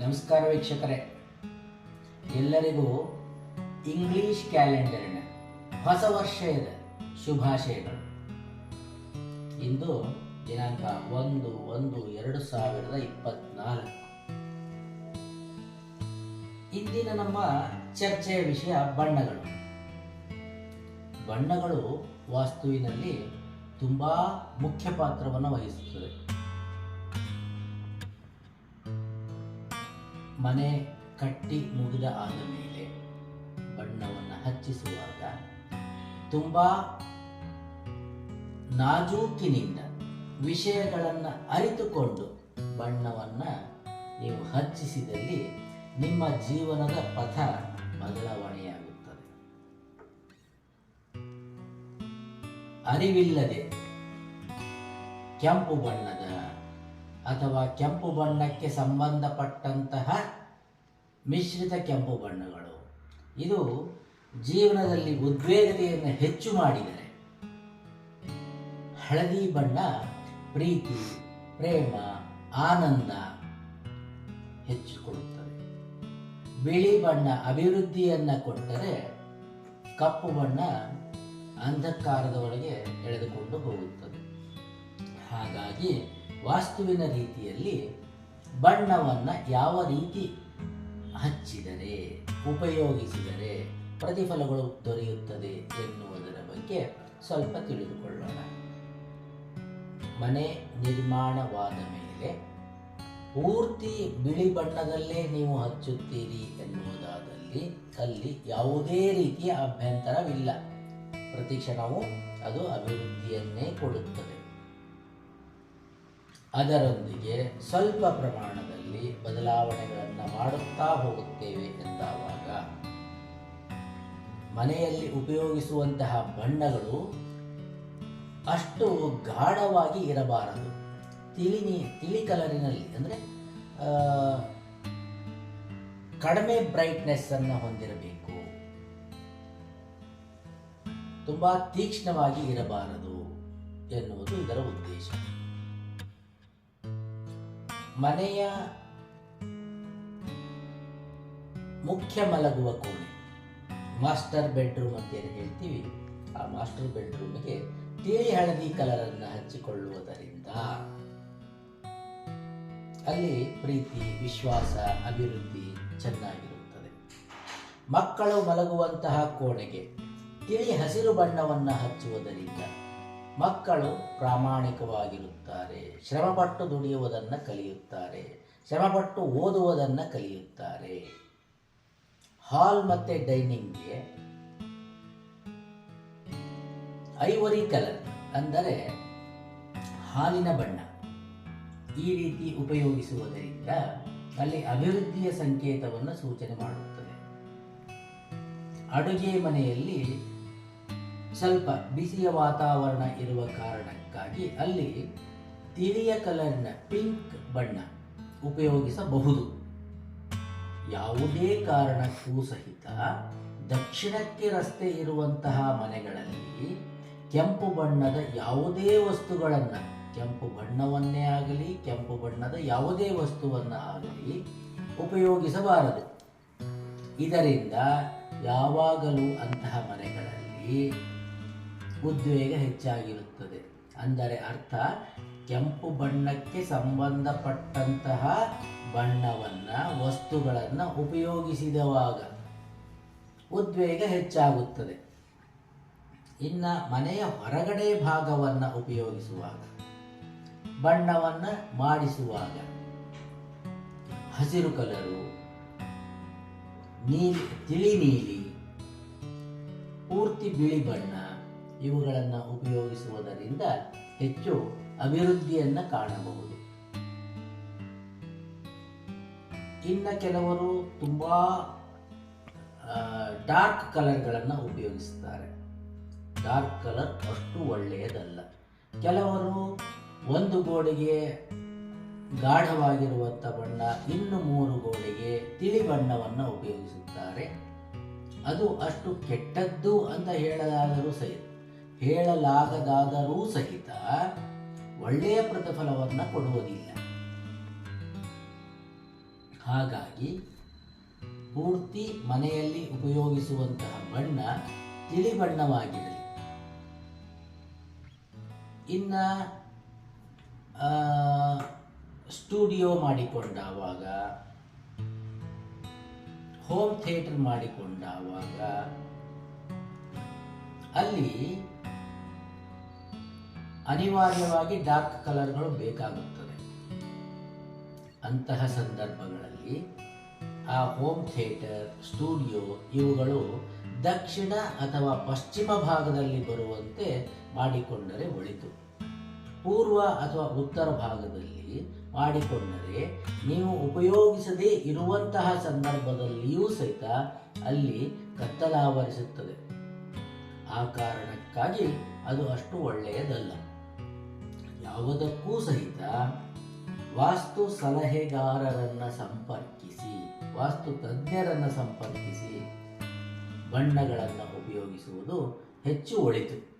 ನಮಸ್ಕಾರ ವೀಕ್ಷಕರೇ. ಎಲ್ಲರಿಗೂ ಇಂಗ್ಲಿಷ್ ಕ್ಯಾಲೆಂಡರಿನ ಹೊಸ ವರ್ಷದ ಶುಭಾಶಯಗಳು. ಇಂದು ದಿನಾಂಕ ಒಂದು ಒಂದು ಎರಡು ಸಾವಿರದ ಇಪ್ಪತ್ನಾಲ್ಕು. ಇಂದಿನ ನಮ್ಮ ಚರ್ಚೆಯ ವಿಷಯ ಬಣ್ಣಗಳು. ಬಣ್ಣಗಳು ವಾಸ್ತುವಿನಲ್ಲಿ ತುಂಬಾ ಮುಖ್ಯ ಪಾತ್ರವನ್ನು ವಹಿಸುತ್ತದೆ ಮನೆ ಕಟ್ಟಿ ಮುಗಿದ ಆದ ಮೇಲೆ ಬಣ್ಣವನ್ನು ಹಚ್ಚಿಸುವಾಗ ತುಂಬ ನಾಜೂಕಿನಿಂದ ವಿಷಯಗಳನ್ನು ಅರಿತುಕೊಂಡು ಬಣ್ಣವನ್ನು ನೀವು ಹಚ್ಚಿಸಿದಲ್ಲಿ ನಿಮ್ಮ ಜೀವನದ ಪಥ ಬದಲಾವಣೆಯಾಗುತ್ತದೆ. ಅರಿವಿಲ್ಲದೆ ಕೆಂಪು ಬಣ್ಣದ ಅಥವಾ ಕೆಂಪು ಬಣ್ಣಕ್ಕೆ ಸಂಬಂಧಪಟ್ಟಂತಹ ಮಿಶ್ರಿತ ಕೆಂಪು ಬಣ್ಣಗಳು. ಇದು ಜೀವನದಲ್ಲಿ ಉದ್ವೇಗತೆಯನ್ನು ಹೆಚ್ಚು ಮಾಡಿದರೆ ಹಳದಿ ಬಣ್ಣ ಪ್ರೀತಿ, ಪ್ರೇಮ, ಆನಂದ ಹೆಚ್ಚು ಕೊಡುತ್ತದೆ ಬಿಳಿ ಬಣ್ಣ ಅಭಿವೃದ್ಧಿಯನ್ನು ಕೊಟ್ಟರೆ ಕಪ್ಪು ಬಣ್ಣ ಅಂಧಕಾರದ ಒಳಗೆ ಎಳೆದುಕೊಂಡು ಹೋಗುತ್ತದೆ. ಹಾಗಾಗಿ ವಾಸ್ತುವಿನ ರೀತಿಯಲ್ಲಿ ಬಣ್ಣವನ್ನು ಯಾವ ರೀತಿ ಹಚ್ಚಿದರೆ, ಉಪಯೋಗಿಸಿದರೆ ಪ್ರತಿಫಲಗಳು ದೊರೆಯುತ್ತದೆ ಎನ್ನುವುದರ ಬಗ್ಗೆ ಸ್ವಲ್ಪ ತಿಳಿದುಕೊಳ್ಳೋಣ. ಮನೆ ನಿರ್ಮಾಣವಾದ ಮೇಲೆ ಪೂರ್ತಿ ಬಿಳಿ ಬಣ್ಣದಲ್ಲೇ ನೀವು ಹಚ್ಚುತ್ತೀರಿ ಎನ್ನುವುದಾದಲ್ಲಿ ಅಲ್ಲಿ ಯಾವುದೇ ರೀತಿಯ ಅಭ್ಯಂತರವಿಲ್ಲ. ಪ್ರತಿ ಕ್ಷಣವೂ ಅದು ಅಭಿವೃದ್ಧಿಯನ್ನೇ ಕೊಡುತ್ತದೆ. ಅದರೊಂದಿಗೆ ಸ್ವಲ್ಪ ಪ್ರಮಾಣದಲ್ಲಿ ಬದಲಾವಣೆಗಳನ್ನು ಮಾಡುತ್ತಾ ಹೋಗುತ್ತೇವೆ ಎಂದಾವಾಗ ಮನೆಯಲ್ಲಿ ಉಪಯೋಗಿಸುವಂತಹ ಬಣ್ಣಗಳು ಅಷ್ಟು ಗಾಢವಾಗಿ ಇರಬಾರದು. ತಿಳಿನಿ, ತಿಳಿ ಕಲರಿನಲ್ಲಿ ಅಂದರೆ ಕಡಿಮೆ ಬ್ರೈಟ್ನೆಸ್ ಅನ್ನು ಹೊಂದಿರಬೇಕು. ತುಂಬಾ ತೀಕ್ಷ್ಣವಾಗಿ ಇರಬಾರದು ಎನ್ನುವುದು ಇದರ ಉದ್ದೇಶ. ಮನೆಯ ಮುಖ್ಯ ಮಲಗುವ ಕೋಣೆ. ಮಾಸ್ಟರ್ ಬೆಡ್ರೂಮ್ ಅಂತ ಏನು ಹೇಳ್ತೀವಿ? ಆ ಮಾಸ್ಟರ್ ಬೆಡ್ರೂಮ್ಗೆ ತಿಳಿ ಹಳದಿ ಕಲರನ್ನು ಹಚ್ಚಿಕೊಳ್ಳುವುದರಿಂದ ಅಲ್ಲಿ ಪ್ರೀತಿ, ವಿಶ್ವಾಸ, ಅಭಿವೃದ್ಧಿ ಚೆನ್ನಾಗಿರುತ್ತದೆ. ಮಕ್ಕಳು ಮಲಗುವಂತಹ ಕೋಣೆಗೆ ತಿಳಿ ಹಸಿರು ಬಣ್ಣವನ್ನು ಹಚ್ಚುವುದರಿಂದ ಮಕ್ಕಳು ಪ್ರಾಮಾಣಿಕವಾಗಿರುತ್ತಾರೆ. ಶ್ರಮಪಟ್ಟು ದುಡಿಯುವುದನ್ನು ಕಲಿಯುತ್ತಾರೆ. ಶ್ರಮಪಟ್ಟು ಓದುವುದನ್ನು ಕಲಿಯುತ್ತಾರೆ. ಹಾಲ್ ಮತ್ತೆ ಡೈನಿಂಗ್ಗೆ ಐವರಿ ಕಲರ್ ಅಂದರೆ ಹಾಲಿನ ಬಣ್ಣ. ಈ ರೀತಿ ಉಪಯೋಗಿಸುವುದರಿಂದ ಅಲ್ಲಿ ಅಭಿವೃದ್ಧಿಯ ಸಂಕೇತವನ್ನು ಸೂಚನೆ ಮಾಡುತ್ತದೆ. ಅಡುಗೆ ಮನೆಯಲ್ಲಿ ಸ್ವಲ್ಪ ಬಿಸಿಯ ವಾತಾವರಣ ಇರುವ ಕಾರಣಕ್ಕಾಗಿ ಅಲ್ಲಿ ತಿಳಿಯ ಕಲರ್ನ ಪಿಂಕ್ ಬಣ್ಣ ಉಪಯೋಗಿಸಬಹುದು. ಯಾವುದೇ ಕಾರಣಕ್ಕೂ ಸಹಿತ ದಕ್ಷಿಣಕ್ಕೆ ರಸ್ತೆ ಇರುವಂತಹ ಮನೆಗಳಲ್ಲಿ ಕೆಂಪು ಬಣ್ಣದ ಯಾವುದೇ ವಸ್ತುಗಳನ್ನು, ಕೆಂಪು ಬಣ್ಣವನ್ನೇ ಆಗಲಿ, ಕೆಂಪು ಬಣ್ಣದ ಯಾವುದೇ ವಸ್ತುವನ್ನು ಆಗಲಿ ಉಪಯೋಗಿಸಬಾರದು. ಇದರಿಂದ ಯಾವಾಗಲೂ ಅಂತಹ ಮನೆಗಳಲ್ಲಿ ಉದ್ವೇಗ ಹೆಚ್ಚಾಗಿರುತ್ತದೆ. ಅಂದರೆ ಅರ್ಥ, ಕೆಂಪು ಬಣ್ಣಕ್ಕೆ ಸಂಬಂಧಪಟ್ಟಂತಹ ಬಣ್ಣವನ್ನು, ವಸ್ತುಗಳನ್ನು ಉಪಯೋಗಿಸಿದವಾಗ ಉದ್ವೇಗ ಹೆಚ್ಚಾಗುತ್ತದೆ. ಇನ್ನು ಮನೆಯ ಹೊರಗಡೆ ಭಾಗವನ್ನು ಉಪಯೋಗಿಸುವಾಗ, ಬಣ್ಣವನ್ನು ಮಾಡಿಸುವಾಗ, ಹಸಿರು ಕಲರು, ನೀಲಿ, ತಿಳಿ ನೀಲಿ, ಪೂರ್ತಿ ಬಿಳಿ ಬಣ್ಣ ಇವುಗಳನ್ನು ಉಪಯೋಗಿಸುವುದರಿಂದ ಹೆಚ್ಚು ಅಭಿವೃದ್ಧಿಯನ್ನು ಕಾಣಬಹುದು. ಇನ್ನು ಕೆಲವರು ತುಂಬ ಡಾರ್ಕ್ ಕಲರ್ಗಳನ್ನು ಉಪಯೋಗಿಸುತ್ತಾರೆ ಡಾರ್ಕ್ ಕಲರ್ ಅಷ್ಟು ಒಳ್ಳೆಯದಲ್ಲ. ಕೆಲವರು ಒಂದು ಗೋಡೆಗೆ ಗಾಢವಾಗಿರುವಂಥ ಬಣ್ಣ, ಇನ್ನು ಮೂರು ಗೋಡೆಗೆ ತಿಳಿ ಬಣ್ಣವನ್ನು ಉಪಯೋಗಿಸುತ್ತಾರೆ. ಅದು ಅಷ್ಟು ಕೆಟ್ಟದ್ದು ಅಂತ ಹೇಳಲಾದರೂ ಸಹಿತ. ಹೇಳಲಾಗದಾದರೂ ಸಹಿತ ಒಳ್ಳೆಯ ಪ್ರತಿಫಲವನ್ನು ಕೊಡುವುದಿಲ್ಲ. ಹಾಗಾಗಿ ಪೂರ್ತಿ ಮನೆಯಲ್ಲಿ ಉಪಯೋಗಿಸುವಂತಹ ಬಣ್ಣ ತಿಳಿ ಬಣ್ಣವಾಗಿರಲಿ. ಇನ್ನ ಸ್ಟುಡಿಯೋ ಮಾಡಿಕೊಂಡಾವಾಗ, ಹೋಮ್ ಥಿಯೇಟರ್ ಮಾಡಿಕೊಂಡಾವಾಗ, ಅಲ್ಲಿ ಅನಿವಾರ್ಯವಾಗಿ ಡಾರ್ಕ್ ಕಲರ್ಗಳು ಬೇಕಾಗುತ್ತದೆ. ಅಂತಹ ಸಂದರ್ಭಗಳಲ್ಲಿ ಆ ಹೋಮ್ ಥಿಯೇಟರ್, ಸ್ಟುಡಿಯೋ ಇವುಗಳು ದಕ್ಷಿಣ ಅಥವಾ ಪಶ್ಚಿಮ ಭಾಗದಲ್ಲಿ ಬರುವಂತೆ ಮಾಡಿಕೊಂಡರೆ ಒಳಿತು. ಪೂರ್ವ ಅಥವಾ ಉತ್ತರ ಭಾಗದಲ್ಲಿ ಮಾಡಿಕೊಂಡರೆ ನೀವು ಉಪಯೋಗಿಸದೇ ಇರುವಂತಹ ಸಂದರ್ಭದಲ್ಲಿಯೂ ಸಹಿತ ಅಲ್ಲಿ ಕತ್ತಲಾವರಿಸುತ್ತದೆ. ಆ ಕಾರಣಕ್ಕಾಗಿ ಅದು ಅಷ್ಟು ಒಳ್ಳೆಯದಲ್ಲ. ಯಾವುದಕ್ಕೂ ಸಹಿತ ವಾಸ್ತು ಸಲಹೆಗಾರರನ್ನ ಸಂಪರ್ಕಿಸಿ ವಾಸ್ತು ತಜ್ಞರನ್ನ ಸಂಪರ್ಕಿಸಿ ಬಣ್ಣಗಳನ್ನು ಉಪಯೋಗಿಸುವುದು ಹೆಚ್ಚು ಒಳಿತು.